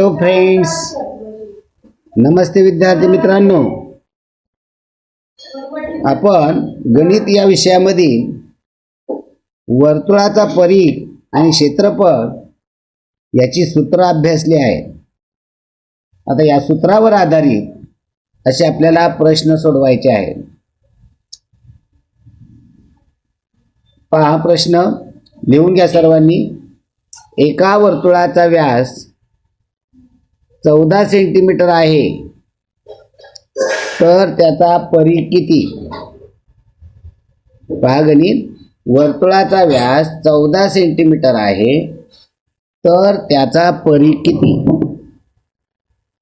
Hello friends. नमस्ते विद्यार्थी मित्रांनो. आपण गणित या विषयामधील वर्तुळाचा परीघ आणि क्षेत्रफळ याची सूत्र अभ्यासली आहे आता या सूत्रावर आधारित असे आपल्याला प्रश्न सोडवायचे आहेत. पहा प्रश्न. लिहून घ्या सर्वांनी. एका वर्तुळाचा व्यास चौदा सेंटीमीटर आहे. तर त्याचा परी किती? पहा गणित. वर्तुळाचा व्यास चौदा सेंटीमीटर आहे. तर त्याचा परी किती?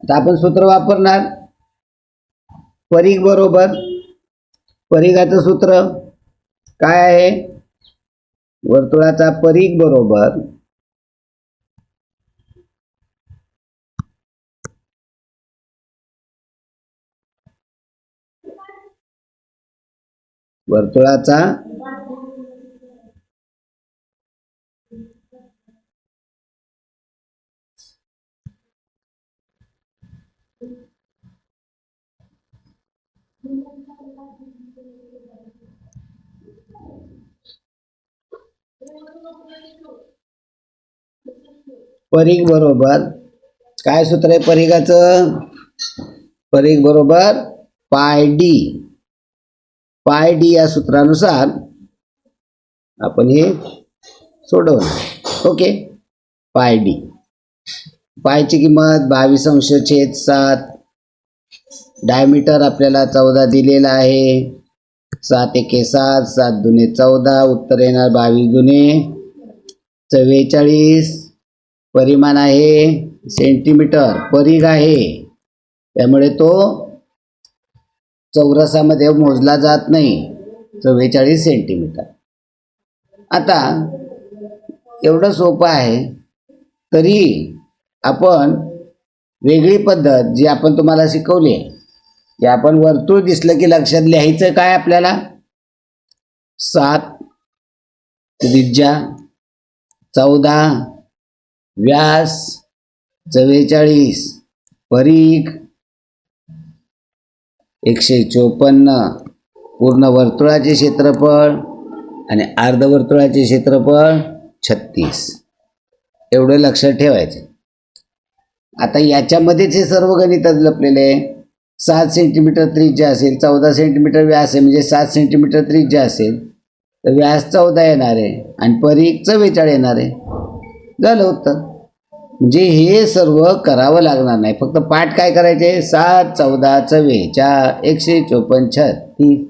आता आपण सूत्र वापरणार. परीघ बरोबर. परीघाचं सूत्र काय आहे? वर्तुळाचा परीघ बरोबर. वर्तुळाचा परीघ बरोबर. काय सूत्र आहे परीघाचं? परीघ बरोबर पाय डी. पाय डी या सूत्रानुसार आपण हे सोडवणार. ओके? पाय डी पायची किंमत बावीस अंश छेद सात. डायमीटर आपल्याला चौदा दिलेला आहे. सात एके सात सात दुने चौदा. उत्तर येणार बावीस दुने चव्वेचाळीस. परिमाण आहे सेंटीमीटर. परीघ आहे. त्यामुळे तो चौरसामध्ये मोजला जात नाही. चव्वेचाळीस सेंटीमीटर. आता एवढं सोपं आहे तरी आपण वेगळी पद्धत जी आपण तुम्हाला शिकवली आहे की आपण वर्तुळ दिसलं की लक्षात लिहायचं काय आपल्याला? सात त्रिज्या चौदा व्यास चव्वेचाळीस परीघ एकशे चोपन्न पूर्ण वर्तुळाचे क्षेत्रफळ आणि अर्धवर्तुळाचे क्षेत्रफळ छत्तीस. एवढं लक्षात ठेवायचं. आता याच्यामध्येच हे सर्व गणित लपलेले आहे. सात सेंटीमीटर त्रिज्या असेल चौदा सेंटीमीटर व्यास आहे म्हणजे सात सेंटीमीटर त्रिज्या असेल तर व्यास चौदा येणार आहे आणि परीघ चव्वेचाळीस येणार आहे. झालं उत्तर. म्हणजे हे सर्व करावं लागणार नाही. फक्त पाठ काय करायचे? सात चौदा चव्वेचा एकशे चोपन्न छत्तीस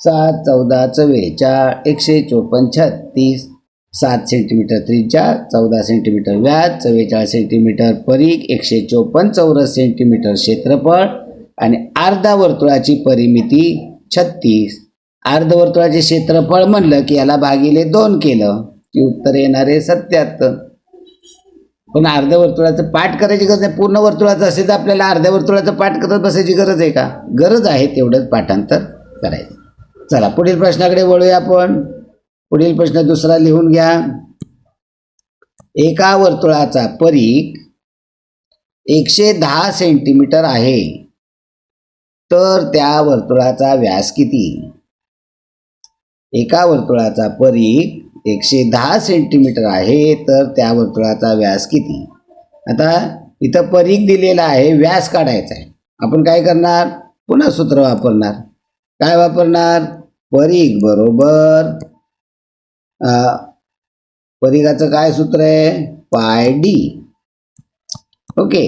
सात चौदा चव्वेचा एकशे चोपन्न छत्तीस सात सेंटीमीटर त्रिज्या चौदा सेंटीमीटर व्याज चव्वेचाळीस सेंटीमीटर परीख एकशे चोपन्न चौरस सेंटीमीटर क्षेत्रफळ आणि अर्धा वर्तुळाची परिमिती छत्तीस. अर्धवर्तुळाचे क्षेत्रफळ म्हणलं की याला भागिले दोन केलं. की उत्तर येणारे सत्याहत्तर. पण अर्ध्या वर्तुळाचं पाठ करायची गरज नाही. पूर्ण वर्तुळाचं असेल तर आपल्याला अर्ध्या वर्तुळाचं पाठ करत बसायची गरज आहे का? गरज आहे तेवढंच पाठांतर करायचं. चला पुढील प्रश्नाकडे वळूया आपण. पुढील प्रश्न दुसरा लिहून घ्या. एका वर्तुळाचा परीख एकशे दहा सेंटीमीटर आहे. तर त्या वर्तुळाचा व्यास किती? एका वर्तुळाचा परीख एकशे दहा सेंटीमीटर आहे तर त्या वर्तुळाचा व्यास किती? आता इथं परीघ दिलेला आहे व्यास काढायचा आहे. आपण काय करणार? पुन्हा सूत्र वापरणार. काय वापरणार? परीघ बरोबर. परीघाचं काय सूत्र आहे? पाय डी. ओके.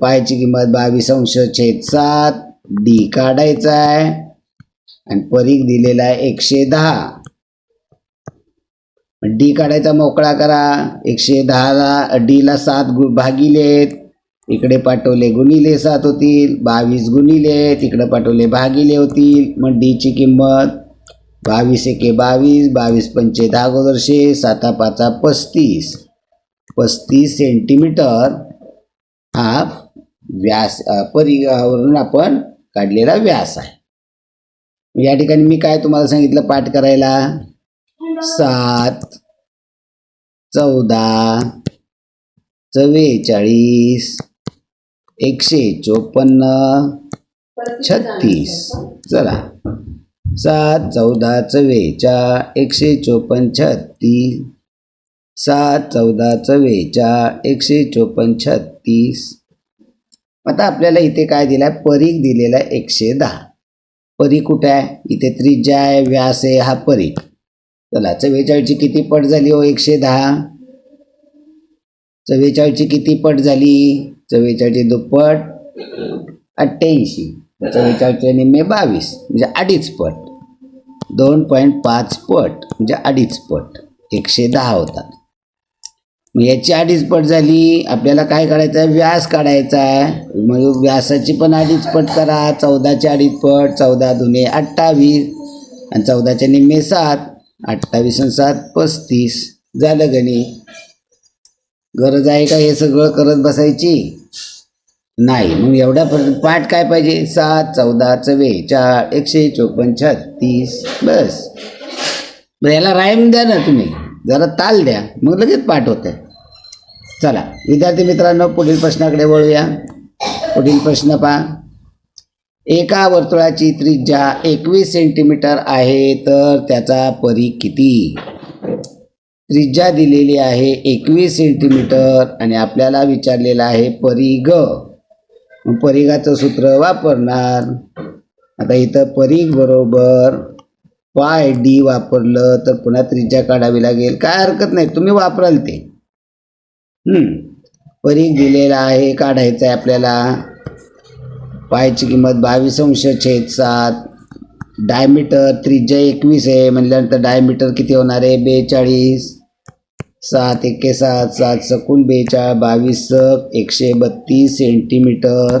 पायची किंमत बावीस अंश छेद सात डी काढायचा आहे. आणि परीख दिलेला आहे एकशे दहा. डी काढायचा मोकळा करा. एकशे दहाला डीला सात गु भागिलेत. इकडे पाठवले गुणिले सात होतील. बावीस गुणिले तिकडे पाठवले भागिले होतील. मग डीची किंमत बावीस एके बावीस बावीस पंचे दहा अगोदरशे साता पाचा पस्तीस. पस्तीस सेंटीमीटर हा व्यास परिवरून आपण काढलेला व्यास आहे. या ठिकाणी मी काय तुम्हाला सांगितलं पाठ करायला? सात चौदा चव्वेचाळीस एकशे चोपन्न छत्तीस. चला. सात चौदा चव्वेचा एकशे चोपन्न छत्तीस. सात चौदा चव्वेचा एकशे चोपन्न छत्तीस. आता आपल्याला इथे काय दिला आहे परीख दिलेला आहे एकशे दहा. परीख कुठे आहे? इथे त्रिज्या आहे व्यास आहे हा परीख चला चव्वेचाळीसची किती पट झाली हो? एकशे दहा. चव्वेचाळीसची किती पट झाली? चव्वेचाळीसची दुप्पट अठ्ठ्याऐंशी. चव्वेचाळीसचे निम्मे बावीस म्हणजे अडीच पट. दोन पॉईंट पाच पट म्हणजे अडीच पट. एकशे दहा होतात. मग याची अडीच पट झाली. आपल्याला काय काढायचं आहे? व्यास काढायचा आहे. मग व्यासाची पण अडीच पट करा. चौदाची अडीच पट चौदा दुने अठ्ठावीस. आणि चौदाच्या निम्मे सात. अठ्ठावीस सात पस्तीस. झालं गणित गरज आहे का हे सगळं करत बसायची? नाही. मग एवढ्यापर्यंत पाठ काय पाहिजे? सात चौदा चव्वेचाळ एकशे चोपन्न छत्तीस. बस. बरं याला रायम द्या ना तुम्ही. जरा ताल द्या. मग लगेच पाठ होतं. चला. विद्यार्थी मित्रांनो पुढील प्रश्नाकडे वळूया. पुढील प्रश्न पहा. एका वर्तुळाची त्रिज्या एकवीस सेंटीमीटर आहे तर त्याचा परी किती? त्रिज्या दिलेली आहे एकवीस सेंटीमीटर आणि आपल्याला विचारलेलं आहे परिघ मग परिघाचं सूत्र वापरणार. आता इथं परिघ बरोबर पाय डी वापरलं तर पुन्हा त्रिज्या काढावी लागेल. काय हरकत नाही तुम्ही वापराल ते. हम्म. परिघ दिलेला आहे काढायचं आहे आपल्याला. पायची किंमत बावीस अंश छेद सात. डायमीटर त्रिज्या एकवीस आहे. म्हटल्यानंतर डायमीटर किती होणार आहे? बेचाळीस. सात एके सात सात सकून बेचाळ बावीस एकशे बत्तीस सेंटीमीटर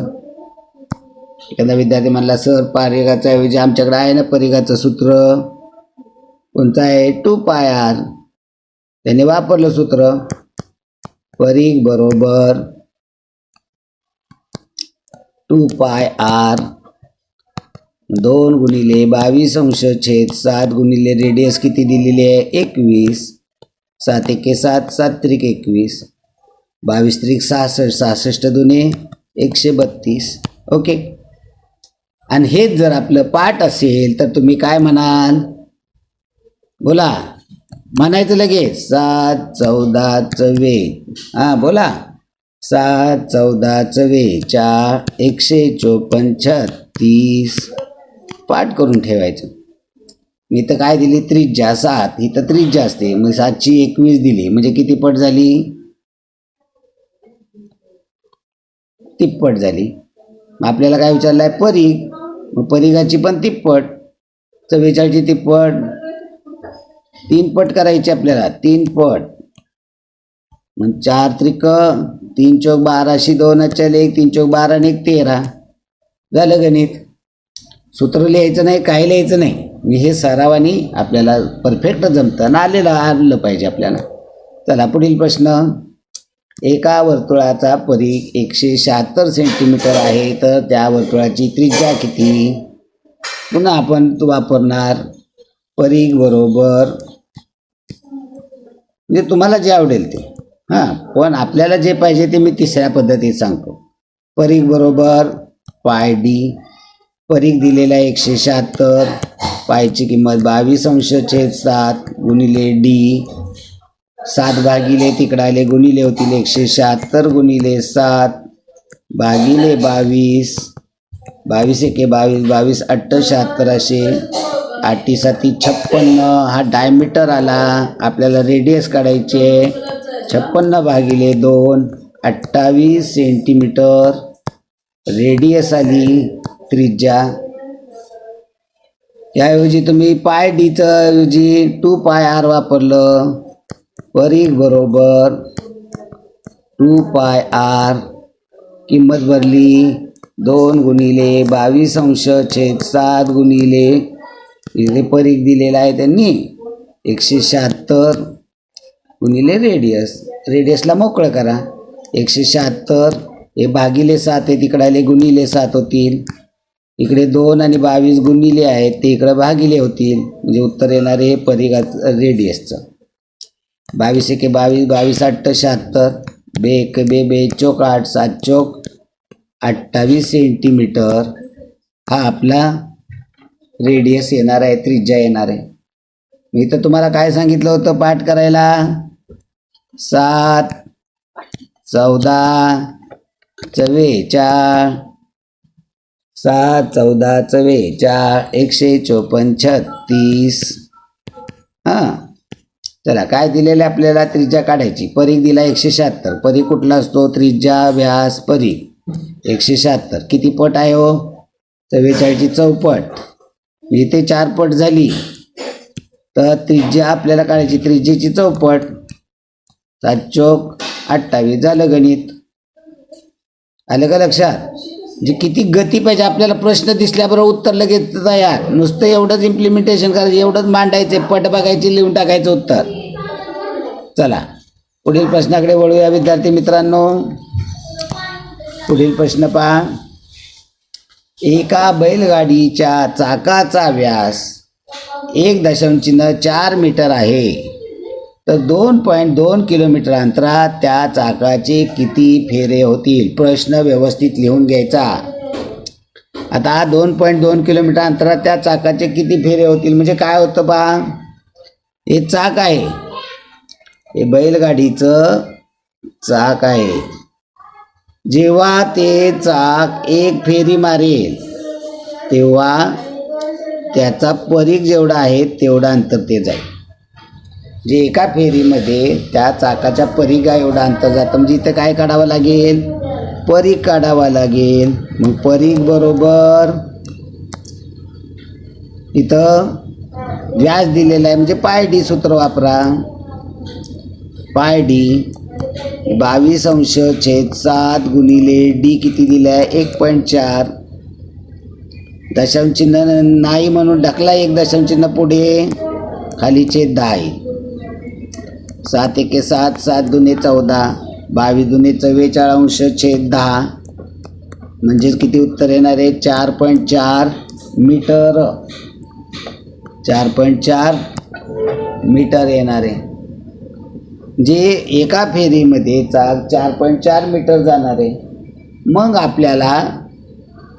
एखादा विद्यार्थी म्हणला सर परिघाचा ऐवजी आमच्याकडे आहे ना परिघाचं सूत्र? कोणतं आहे? टू पाय आर. त्याने वापरलं सूत्र. परीघ बरोबर. टू पाय आर. दोन गुणिले बावीस अंश छेद सात गुणिले रेडियस किती दिलेली आहे? एकवीस. सात एके सात सात त्रिक एकवीस. बावीस त्रिक सहासष्ट सहासष्ट दुने एकशे बत्तीस. ओके. आणि हेच जर आपलं पाठ असेल तर तुम्ही काय म्हणाल? बोला. म्हणायचं लगेच. सात चौदा चव्वे. हां बोला. सात चौदा चव्वेचा एकशे चोपन्न छत्तीस. पाठ करून ठेवायचं. मी तर काय दिली? त्रिज्या सात. ही तर त्रिज्या असते. मग सातची एकवीस दिली. म्हणजे किती पट झाली? तिप्पट झाली. मग आपल्याला काय विचारलं आहे परीघ मग परीघाची पण तिप्पट. चव्वेचाळीची तिप्पट. तीन पट करायची आपल्याला. तीन पट. मग चार त्रिक तीन चौक बाराशे दोन चल एक तीन चौक बारा आणि एक तेरा. झालं गणित? सूत्र लिहायचं नाही काही लिहायचं नाही. मी हे सरावानी आपल्याला परफेक्ट जमतं ना आलेलं आलं पाहिजे आपल्याला. चला पुढील प्रश्न. एका वर्तुळाचा परी एकशे शहात्तर सेंटीमीटर आहे तर त्या वर्तुळाची त्रिज्या किती? पुन्हा आपण वापरणार परीघ बरोबर. म्हणजे तुम्हाला जे आवडेल ते. हां पण आपल्याला जे पाहिजे ते मी तिसऱ्या पद्धतीत सांगतो. परीख बरोबर पाय डी परीघ दिलेला एकशे शहात्तर पायची किंमत बावीस अंश छेद सात गुणिले डी सात भागिले तिकडायले गुणिले होतील एकशे शहात्तर गुणिले सात भागिले बावीस. बावीस एके बावीस बावीस अठ्ठ शहात्तर असे आठी साती छप्पन्न. हा डायमीटर आला. आपल्याला रेडियस काढायचे छप्पन्न भागिले दोन अठ्ठावीस सेंटीमीटर रेडियस आली त्रिज्या. त्याऐवजी तुम्ही पाय डीचं ऐवजी टू पाय आर वापरलं. परीघ बरोबर टू पाय आर किंमत भरली दोन गुणिले बावीस अंश छेद सात गुणिले इथे परीख दिलेला आहे त्यांनी. एकशे शहात्तर. गुणिले रेडियस रेडियसला मोकळं करा. एकशे शहात्तर हे भागिले सात आहे तिकडे आले गुणिले सात होतील. इकडे दोन आणि बावीस गुणिले आहेत ते इकडं भागिले होतील. म्हणजे उत्तर येणार आहे परिघात रेडियसचं बावीस एके बावीस बावीस अठ्ठ शहात्तर बेक बे बे चोक आठ सात चोक अठ्ठावीस सेंटीमीटर हा आपला रेडियस येणार आहे त्रिज्या येणार आहे. मी तर तुम्हाला काय सांगितलं होतं पाठ करायला? सात चौदा चव्वेचाळ. सात चौदा चव्वेचाळ एकशे चोपन्न छत्तीस. हां. चला काय दिलेलं आहे आपल्याला? त्रिज्या काढायची. परीख दिला एकशे शहात्तर. परीख कुठला असतो? त्रिज्या व्यास परीख एकशे शहात्तर. किती पट आहे हो? चव्वेचाळीसची चौपट. इथे चार पट झाली. तर त्रिज्या आपल्याला काढायची. त्रिज्येची चौपट. सात चोक अठ्ठावीस. झालं गणित. आलं का लक्षात? म्हणजे किती गती पाहिजे आपल्याला प्रश्न दिसल्याबरोबर उत्तर लगेच तयार. नुसतं एवढंच इम्प्लिमेंटेशन करायचं एवढंच मांडायचे पट बघायचे लिहून टाकायचं उत्तर. चला पुढील प्रश्नाकडे वळूया विद्यार्थी मित्रांनो. पुढील प्रश्न पहा. एका बैलगाडीच्या चाकाचा व्यास एक दशमचिन्ह चार मीटर आहे. तर दोन पॉईंट दोन किलोमीटर अंतरात त्या चाकाचे किती फेरे होतील? प्रश्न व्यवस्थित लिहून घ्यायचा. आता हा दोन पॉईंट दोन किलोमीटर अंतरात त्या चाकाचे किती फेरे होतील? म्हणजे काय होतं बा? हे चाक आहे. हे बैलगाडीचं चाक आहे. जेव्हा ते चाक एक फेरी मारेल तेव्हा त्याचा परीघ जेवढा आहे तेवढा अंतर ते जाईल. जे एका फेरीमध्ये त्या चाकाच्या परिघा एवढा अंतर जातं म्हणजे इथं काय काढावं लागेल? परीग काढावा लागेल. मग परीघ बरोबर इथं व्याज दिलेला आहे. म्हणजे पाय डी सूत्र वापरा. पाय डी बावीस अंश छेद सात गुणिले डी किती दिलं आहे एक पॉईंट चार. दशमचिन्ह नाही म्हणून ढकला एक दशमचिन्ह पुढे. खाली छेद दहा येईल सात एके सात सात दुने चौदा बावीस दुने चव्वेचाळीस अंश छेद दहा. म्हणजेच किती उत्तर येणार आहे? चार पॉईंट चार मीटर. चार पॉईंट चार मीटर येणार आहे. जे एका फेरीमध्ये चाक चार पॉईंट चार मीटर जाणार आहे मग आपल्याला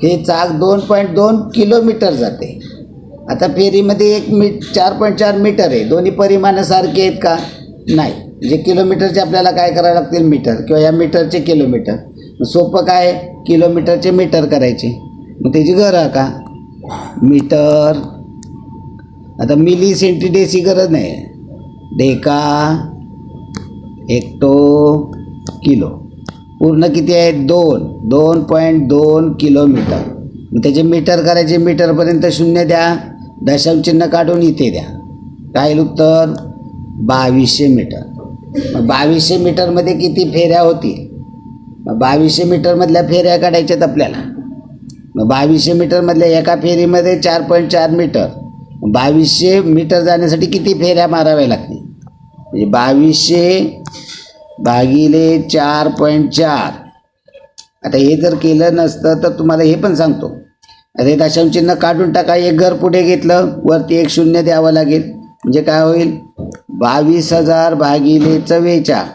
हे चाक दोन पॉईंट दोन किलोमीटर जाते. आता फेरीमध्ये एक मी चार पॉईंट चार मीटर आहे. दोन्ही परिमाणं सारखे आहेत का? नाही. म्हणजे किलोमीटरचे आपल्याला काय करावं लागतील? मीटर किंवा या मीटरचे किलोमीटर सोपं काय? किलोमीटरचे मीटर करायचे. मग त्याची गरज का? मीटर. आता मिली सेंटीडेसची गरज नाही. डेका एकटो किलो. पूर्ण किती आहे? दोन. दोन पॉईंट दोन किलोमीटर. त्याचे मीटर करायचे. मीटरपर्यंत शून्य द्या. दशमचिन्ह काढून इथे द्या. काय उत्तर? बावीसशे मीटर. मग बावीसशे मीटरमध्ये किती फेऱ्या होतील? मग बावीसशे मीटरमधल्या फेऱ्या काढायच्यात आपल्याला. मग बावीसशे मीटरमधल्या एका फेरीमध्ये चार पॉईंट चार मीटर. बावीसशे मीटर जाण्यासाठी किती फेऱ्या माराव्या लागतील? म्हणजे बावीसशे भागिले चार पॉईंट चार. आता हे जर केलं नसतं तर तुम्हाला हे पण सांगतो. आता हे काढून टाका एक घर पुढे घेतलं वरती एक शून्य द्यावं लागेल. म्हणजे काय होईल? बावीस हजार भागिले चव्वेचाळ.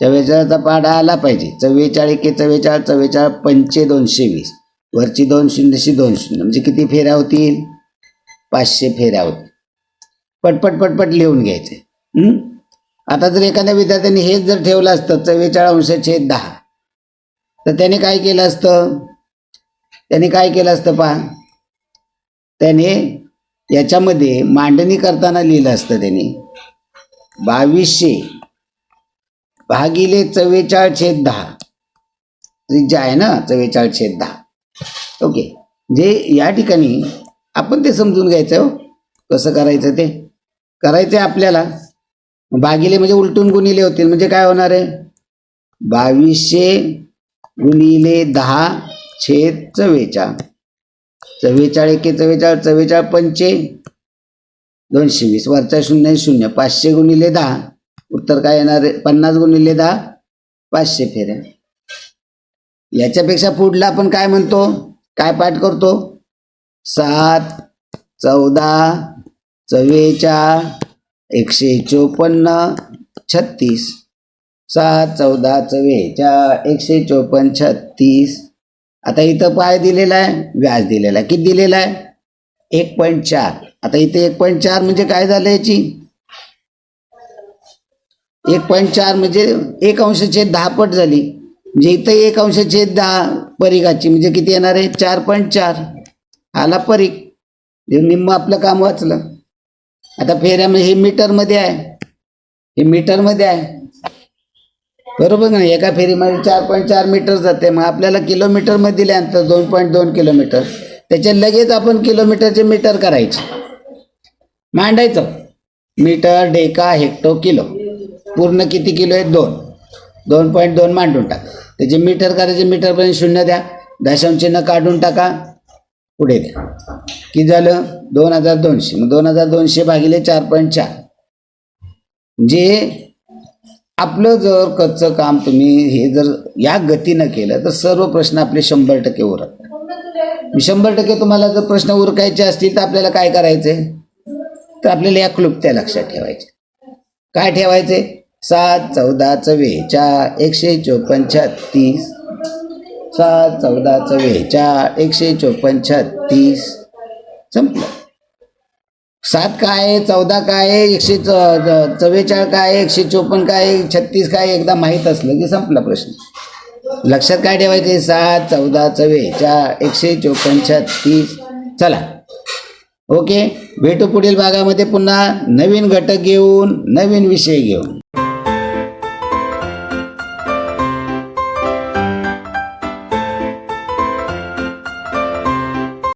चव्वेचाळचा पाडा आला पाहिजे. चव्वेचाळ एके चव्वेचाळ चव्वेचाळ पंचे दोनशे वीस. वरची दोन शून्यशी दोन शून्य. म्हणजे किती फेऱ्या होतील? पाचशे फेऱ्या होतील. पटपट पटपट लिहून घ्यायचे. आता जर एखाद्या विद्यार्थ्यांनी हेच जर ठेवलं असतं चव्वेचाळ अंश छेद दहा. तर त्याने काय केलं असतं? त्याने काय केलं असतं पहा. त्याने याच्यामध्ये मांडणी करताना लिहिलं असतं त्याने. बावीसशे. भागिले चव्वेचाळीस छेद दहा. त्रिज्या आहे ना? चव्वेचाळीस छेद दहा. ओके. जे या ठिकाणी आपण ते समजून घ्यायचं हो. कसं करायचं ते? करायचं आहे आपल्याला. भागिले म्हणजे उलटून गुणिले होतील. म्हणजे काय होणार आहे? बावीसशे गुणिले दहा छेद चव्वेचाळ. चव्वेचाळ एके चव्वेचाळ चव्वेचाळ पंचे. दोनशे वीस. वरचा शून्य शून्य. पाचशे गुणिले दहा. उत्तर काय येणार आहे? पन्नास गुणिले दहा. पाचशे फेऱ्या. याच्यापेक्षा पुढला आपण काय म्हणतो? काय पाठ करतो? सात चौदा चव्वेचाळ एकशे चोपन्न छत्तीस. सात चौदा चव्वेचाळ एकशे चोपन्न छत्तीस. आता इथं पाय दिलेला आहे व्याज दिलेला आहे. किती दिलेला आहे? एक पॉईंट चार. आता इथे एक पॉईंट चार म्हणजे काय झालं याची? एक पॉईंट चार म्हणजे एक अंशछेद दहा पट झाली. म्हणजे इथं एक अंशछेद दहा परिघाची म्हणजे किती येणार आहे? चार पॉईंट चार. आला परीघ. निम्म आपलं काम वाचलं. आता फेऱ्यामध्ये म्हणजे हे मीटरमध्ये आहे. हे मीटरमध्ये आहे. बरोबर ना एका फेरीमध्ये चार पॉईंट चार मीटर जाते. मग आपल्याला किलोमीटरमध्ये दिल्यानंतर दोन पॉईंट दोन किलोमीटर त्याच्या लगेच आपण किलोमीटरचे मीटर करायचे. मांडायचं. Metre deca hecto kilo. पूर्ण किती किलो आहे दोन. दोन पॉईंट दोन मांडून टाका. त्याचे मीटर करायचे मीटरपर्यंत शून्य द्या. दशांश चिन्ह काढून टाका. पुढे द्या. किती झालं? दोन हजार दोनशे. मग दोन हजार दोनशे भागिले चार पॉईंट चार. जे आपलं जर कच्चं काम तुम्ही हे जर या गतीनं केलं तर सर्व प्रश्न आपले शंभर टक्के उरत शंभर टक्के तुम्हाला जर प्रश्न उरकायचे असतील तर आपल्याला काय करायचं आहे तर आपल्याला या क्लुप्त्या लक्षात ठेवायचे काय ठेवायचे? सात चौदा चव्वेचा एकशे चोपन्न छत्तीस. सात चौदा चव्वेचा एकशे चोपन्न छत्तीस. संपलं. सात काय आहे? चौदा काय आहे? एकशे च चव्वेचाळ काय आहे? एकशे चोपन्न काय आहे? छत्तीस काय एकदा माहीत असलं की संपला प्रश्न. लक्षात काय ठेवायचे? सात चौदा चव्वेचाळ एकशे चोपन्न छत्तीस. चला. ओके? भेटू पुढील भागामध्ये पुन्हा नवीन घटक घेऊन नवीन विषय घेऊन.